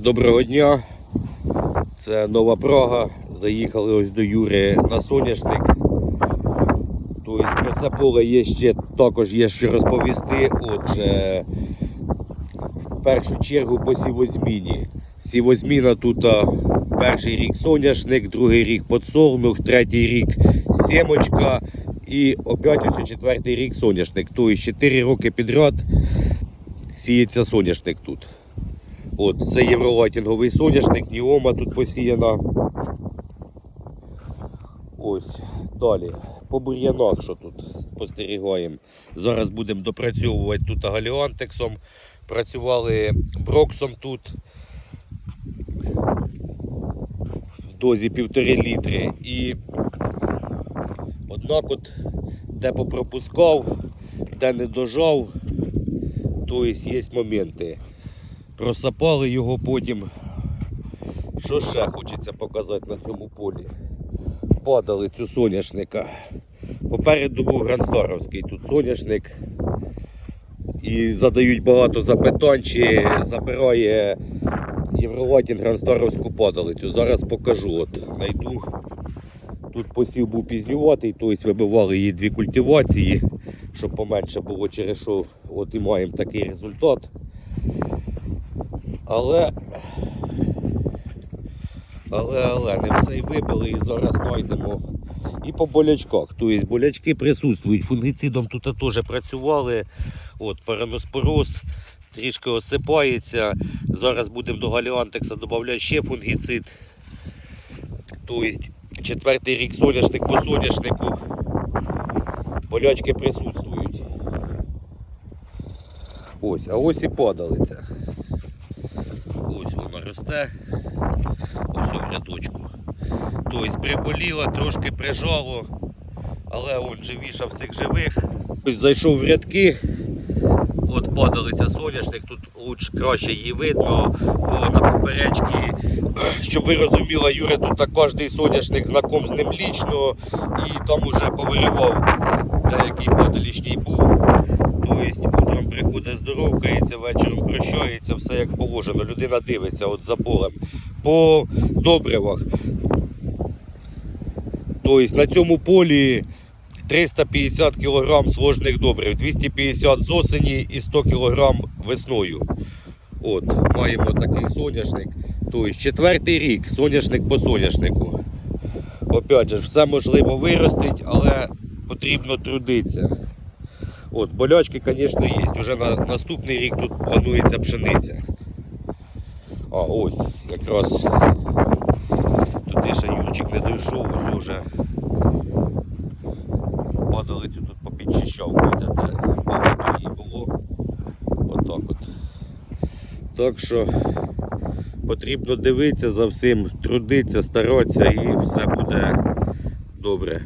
Доброго дня. Це нова Прага. Заїхали ось до Юри на соняшник. Тобто про це поле є ще також є що розповісти. Отже, в першу чергу по сівозміні. Сівозміна тут перший рік соняшник, другий рік подсолнух, третій рік сімочка і опять ось четвертий рік соняшник. Тобто 4 роки підряд сіється соняшник тут. От, це євролайтінговий соняшник, Ніома тут посіяна. Ось, далі. По бур'янах, що тут спостерігаємо. Зараз будемо допрацьовувати тут галіантексом. Працювали броксом тут в дозі півтори літри. І однак от де попропускав, де не дожав, то є моменти просапали його потім. Що ще хочеться показати на цьому полі? Падали цю соняшника. Попереду був Гранстаровський тут соняшник. І задають багато запитань, чи забирає Євролатін Гранстаровську падалицю. Зараз покажу. От знайду. Тут посів був пізнюватий, тобто вибивали її дві культивації, щоб поменше було через що от і маємо такий результат. Але, але, але, не все й вибили і зараз знайдемо. І по болячках. Тобто болячки присутствують. Фунгіцидом тут теж працювали. От, параноспороз трішки осипається. Зараз будемо до галіантекса додати ще фунгіцид. Тобто четвертий рік соняшник по соняшнику. Болячки присутствують. Ось, а ось і падалиця. Росте. Ось рядочку. Тобто приболіла, трошки прижало, але он живіша всіх живих. Ось зайшов в рядки. От падалиця соняшник, тут лучше краще її видно, бо на поперечки, щоб ви розуміли, Юра тут кожний соняшник знаком з ним лічно і там уже повиривав деякий падалішній був. Вечором прощається, все як положено. Людина дивиться от за полем. По добривах. Тобто на цьому полі 350 кг сложних добрив, 250 з осені і 100 кг весною. От, маємо такий соняшник. Тобто четвертий рік соняшник по соняшнику. Опять же, все можливо виростить, але потрібно трудитися. От, болячки, звісно, є. Уже на наступний рік тут планується пшениця. А ось, якраз туди ще Юрчик не дійшов, ось вже падалицю тут попідчищав, Котя, де багато її було. Отак от. Так що потрібно дивитися за всім, трудитися, старатися і все буде добре.